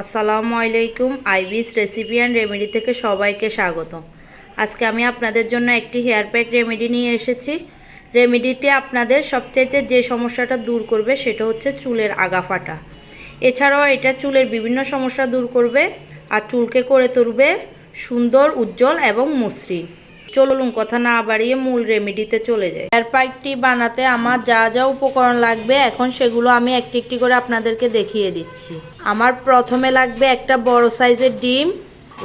আসসালামু আলাইকুম ibis recipe and remedy থেকে সবাইকে স্বাগত আজকে আমি আপনাদের জন্য একটি হেয়ার প্যাক রেমেডি নিয়ে এসেছি। রেমেডিটি আপনাদের সবচাইতে যে সমস্যাটা দূর করবে সেটা হচ্ছে চুলের আগা ফাটা এছাড়াও এটা চুলের বিভিন্ন সমস্যা দূর করবে, আর চুলকে করে তুলবে সুন্দর, উজ্জ্বল এবং মসৃণ। চলুন কথা না বাড়িয়ে মূল রেমেডিতে চলে যায় হেয়ার প্যাকটি বানাতে আমার যা যা উপকরণ লাগবে, এখন সেগুলো আমি একটি একটি করে আপনাদেরকে দেখিয়ে দিচ্ছি। আমার প্রথমে লাগবে একটা বড় সাইজের ডিম,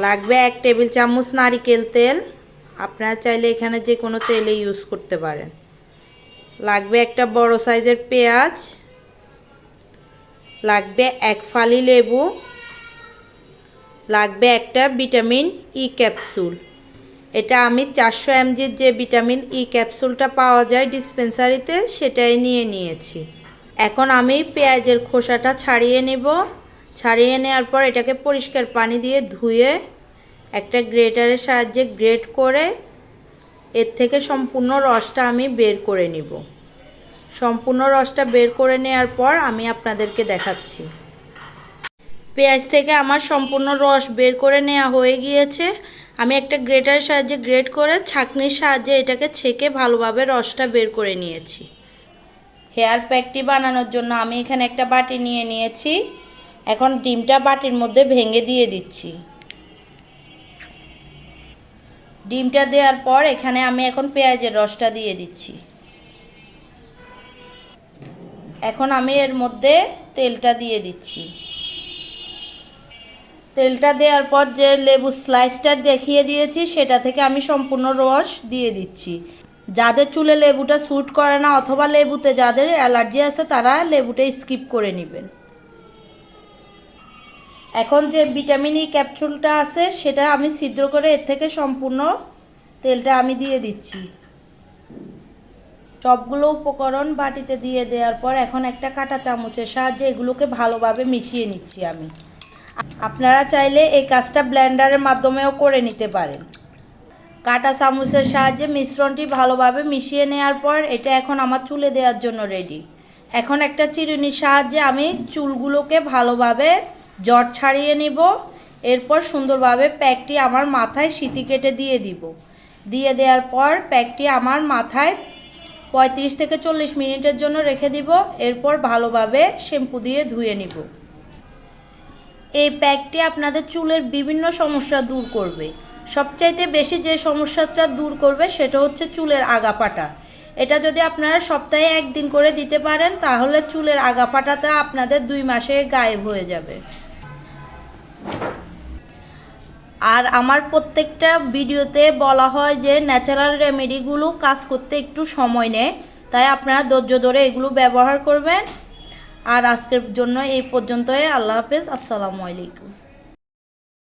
লাগবে এক টেবিল চামচ নারিকেল তেল, আপনারা চাইলে এখানে যে কোনো তেলে ইউজ করতে পারেন। লাগবে একটা বড় সাইজের পেঁয়াজ, লাগবে এক ফালি লেবু, লাগবে একটা ভিটামিন ই ক্যাপসুল এটা আমি চারশো এমজির যে ভিটামিন ই ক্যাপসুলটা পাওয়া যায় ডিসপেন্সারিতে, সেটাই নিয়ে নিয়েছি। এখন আমি পেঁয়াজের খোসাটা ছাড়িয়ে নেব। ছাড়িয়ে নেওয়ার পর এটাকে পরিষ্কার পানি দিয়ে ধুয়ে একটা গ্রেটারের সাহায্যে গ্রেট করে এর থেকে সম্পূর্ণ রসটা আমি বের করে নিব। সম্পূর্ণ রসটা বের করে নেওয়ার পর আমি আপনাদেরকে দেখাচ্ছি। পেঁয়াজ থেকে আমার সম্পূর্ণ রস বের করে নেওয়া হয়ে গিয়েছে। আমি একটা গ্রেটারের সাহায্যে গ্রেট করে ছাঁকনির সাহায্যে এটাকে ছেঁকে ভালোভাবে রসটা বের করে নিয়েছি। হেয়ার প্যাকটি বানানোর জন্য আমি এখানে একটা বাটি নিয়ে নিয়েছি। এখন ডিমটা বাটির মধ্যে ভেঙে দিয়ে দিচ্ছি। ডিমটা দেওয়ার পর এখানে আমি এখন পেঁয়াজের রসটা দিয়ে দিচ্ছি। এখন আমি এর মধ্যে তেলটা দিয়ে দিচ্ছি। তেলটা দেওয়ার পর যে লেবু স্লাইসটা দেখিয়ে দিয়েছি, সেটা থেকে আমি সম্পূর্ণ রস দিয়ে দিচ্ছি। যাদের চুলে লেবুটা স্যুট করে না অথবা লেবুতে যাদের অ্যালার্জি আছে, তারা লেবুটা স্কিপ করে নেবেন। এখন যে ভিটামিন ই ক্যাপসুলটা আছে, সেটা আমি ছিদ্র করে এর থেকে সম্পূর্ণ তেলটা আমি দিয়ে দিচ্ছি। সবগুলো উপকরণ বাটিতে দিয়ে দেওয়ার পর এখন একটা কাঁটা চামচের সাহায্যে এগুলোকে ভালোভাবে মিশিয়ে নিচ্ছি আমি। আপনারা চাইলে এই কাজটা ব্লেন্ডারের মাধ্যমেও করে নিতে পারেন। কাটা চামচের সাহায্যে মিশ্রণটি ভালোভাবে মিশিয়ে নেওয়ার পর এটা এখন আমার চুলে দেওয়ার জন্য রেডি এখন একটা চিরুনির সাহায্যে আমি চুলগুলোকে ভালোভাবে জট ছাড়িয়ে নিব। এরপর সুন্দরভাবে প্যাকটি আমার মাথায় সিটি কেটে দিয়ে দিব। দিয়ে দেওয়ার পর প্যাকটি আমার মাথায় পঁয়ত্রিশ থেকে চল্লিশ মিনিটের জন্য রেখে দিব। এরপর ভালোভাবে শ্যাম্পু দিয়ে ধুয়ে নিব। এই প্যাকটি আপনাদের চুলের বিভিন্ন সমস্যা দূর করবে। সবচাইতে বেশি যে সমস্যাটা দূর করবে সেটা হচ্ছে চুলের আগাপাটা। এটা যদি আপনারা সপ্তাহে একদিন করে দিতে পারেন, তাহলে চুলের আগাপাটাটা আপনাদের দুই মাসে গায়েব হয়ে যাবে। আর আমার প্রত্যেকটা ভিডিওতে বলা হয় যে ন্যাচারাল রেমেডিগুলো কাজ করতে একটু সময় নেয়, তাই আপনারা ধৈর্য ধরে এগুলো ব্যবহার করবেন। আর আজকের জন্য এই পর্যন্তই। আল্লাহ হাফেজ। আসসালামু আলাইকুম।